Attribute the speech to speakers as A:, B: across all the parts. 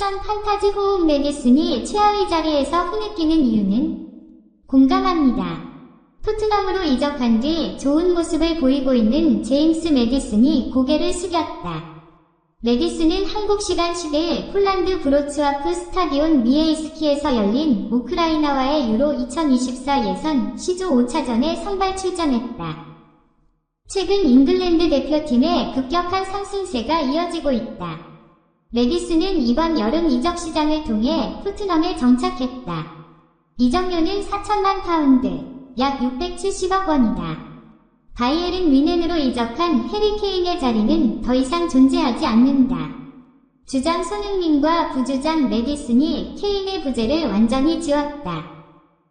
A: 추천 판타지 호흡 메디슨이 최하위 자리에서 흐느끼는 이유는 공감합니다. 토트넘으로 이적한 뒤 좋은 모습을 보이고 있는 제임스 메디슨이 고개를 숙였다. 메디슨은 한국 시간 10일 폴란드 브로츠와프 스타디온 미에이스키에서 열린 우크라이나와의 유로 2024 예선 시조 5차전에 선발 출전했다. 최근 잉글랜드 대표팀의 급격한 상승세가 이어지고 있다. 메디슨은 이번 여름 이적 시장을 통해 토트넘에 정착했다. 이적료는 4천만 파운드, 약 670억 원이다. 바이에른 뮌헨으로 이적한 해리 케인의 자리는 더 이상 존재하지 않는다. 주장 손흥민과 부주장 메디슨이 케인의 부재를 완전히 지웠다.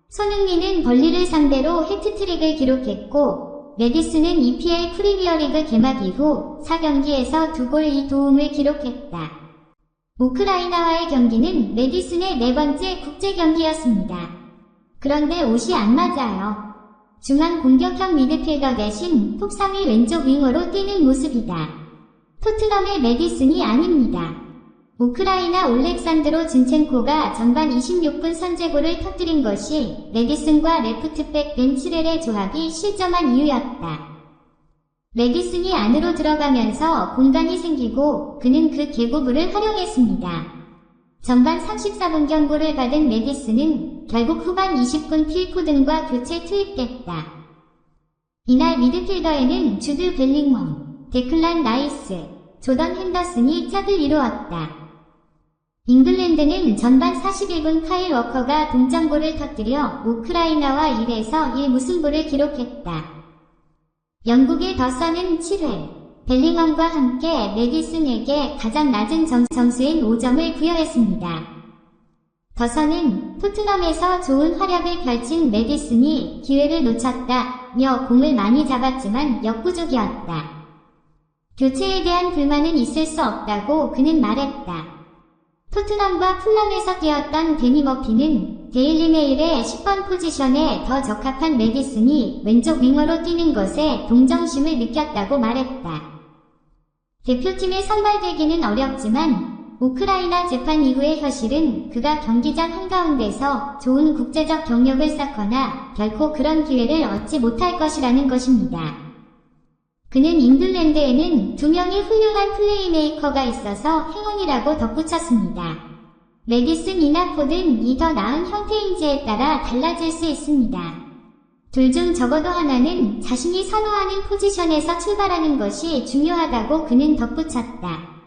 A: 손흥민은 벌리를 상대로 해트트릭을 기록했고 메디슨은 EPL 프리미어리그 개막 이후 4경기에서 2골 2도움을 기록했다. 우크라이나와의 경기는 메디슨의 네 번째 국제 경기였습니다. 그런데 옷이 안 맞아요. 중앙 공격형 미드필더 대신 톱 3위 왼쪽 윙어로 뛰는 모습이다. 토트넘의 메디슨이 아닙니다. 우크라이나 올렉산드로 진첸코가 전반 26분 선제골을 터뜨린 것이 메디슨과 레프트백 벤치렐의 조합이 실점한 이유였다. 메디슨이 안으로 들어가면서 공간이 생기고 그는 그 계고부를 활용했습니다. 전반 34분 경고를 받은 메디슨은 결국 후반 20분 필포든과 교체 투입됐다. 이날 미드필더에는 주드 벨링엄, 데클란 라이스, 조던 핸더슨이 짝을 이루었다. 잉글랜드는 전반 41분 카일 워커가 동점골을 터뜨려 우크라이나와 1에서 1 무승부를 기록했다. 영국의 더서는 7회 벨링엄과 함께 메디슨에게 가장 낮은 점, 점수인 5점을 부여했습니다. 더서는 토트넘에서 좋은 활약을 펼친 메디슨이 기회를 놓쳤다며 공을 많이 잡았지만 역부족이었다. 교체에 대한 불만은 있을 수 없다고 그는 말했다. 토트넘과 풀럼에서 뛰었던 데니 머피는 데일리메일의 10번 포지션에 더 적합한 메디슨이 왼쪽 윙어로 뛰는 것에 동정심을 느꼈다고 말했다. 대표팀에 선발되기는 어렵지만 우크라이나 재판 이후의 현실은 그가 경기장 한가운데서 좋은 국제적 경력을 쌓거나 결코 그런 기회를 얻지 못할 것이라는 것입니다. 그는 잉글랜드에는 두 명의 훌륭한 플레이메이커가 있어서 행운이라고 덧붙였습니다. 메디슨 이나 포든 이 더 나은 형태인지에 따라 달라질 수 있습니다. 둘 중 적어도 하나는 자신이 선호하는 포지션에서 출발하는 것이 중요하다고 그는 덧붙였다.